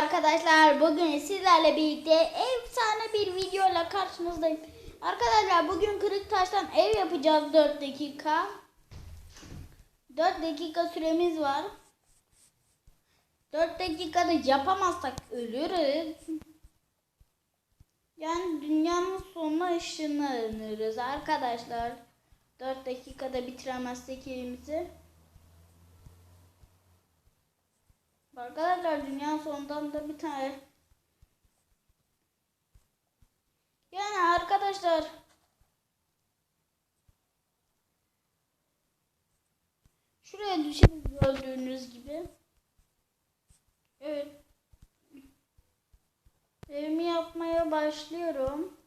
arkadaşlar. Bugün sizlerle birlikte efsane bir videoyla karşınızdayım. Arkadaşlar bugün kırık taştan ev yapacağız 4 dakika. 4 dakika süremiz var. 4 dakikada yapamazsak ölürüz. Yani dünyanın sonuna ışınlanırız arkadaşlar. 4 dakikada bitiremezsek evimizi. Arkadaşlar dünya sonundan da bir tane. Yani arkadaşlar şuraya düşeriz gördüğünüz gibi. Evet. Evimi yapmaya başlıyorum.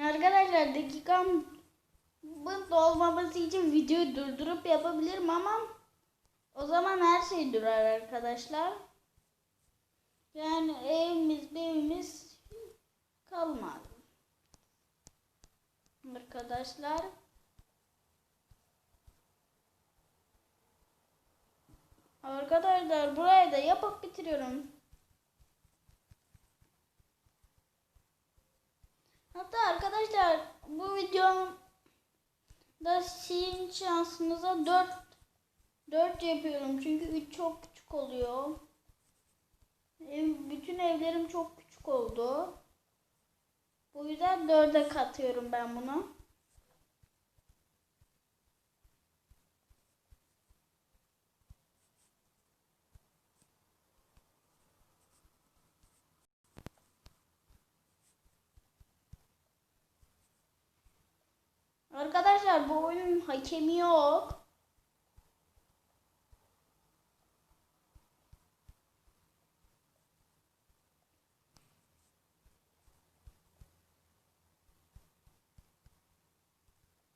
Arkadaşlar dakikam dolmaması için videoyu durdurup yapabilirim ama o zaman her şey durar arkadaşlar. Yani evimiz evimiz kalmaz. Arkadaşlar. Arkadaşlar burayı da yapıp bitiriyorum. Hatta arkadaşlar bu videomda sizin şansınıza 4 4 yapıyorum çünkü 3 çok küçük oluyor. Ev, bütün evlerim çok küçük oldu. Bu yüzden 4'e katıyorum ben bunu. Bu oyunun hakemi yok.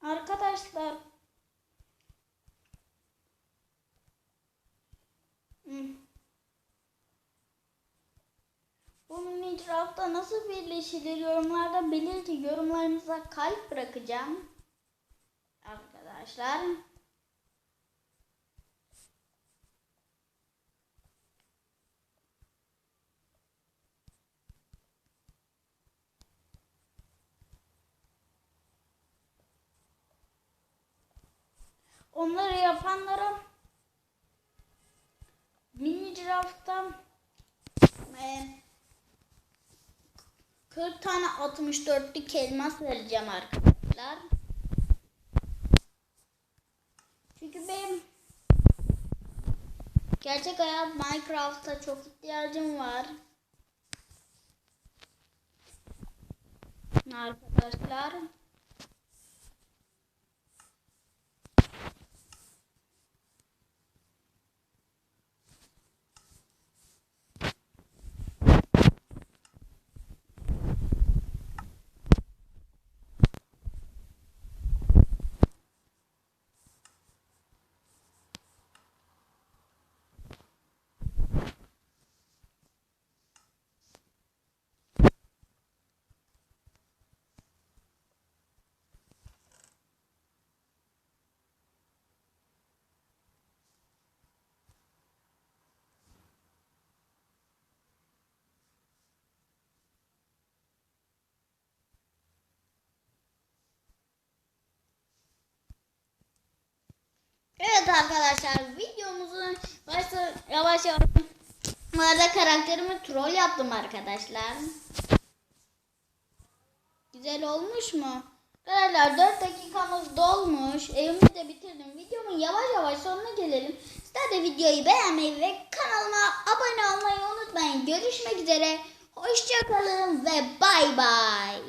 Arkadaşlar Hmm. Bu Minecraft'ta nasıl birleşilir yorumlarda belirtin. Yorumlarınıza kalp bırakacağım. Arkadaşlar. Onları yapanlara Minecraft'ta e, 40 tane 64'lük elmas vereceğim arkadaşlar. Çünkü benim gerçek hayat Minecraft'a çok ihtiyacım var. Arkadaşlar. Evet arkadaşlar videomuzun başta yavaş yavaş bu karakterimi troll yaptım arkadaşlar. Güzel olmuş mu? Arkadaşlar 4 dakikamız dolmuş. Evimi de bitirdim. Videomun yavaş yavaş sonuna gelelim. Sizler de videoyu beğenmeyi ve kanalıma abone olmayı unutmayın. Görüşmek üzere. Hoşçakalın ve bay bay.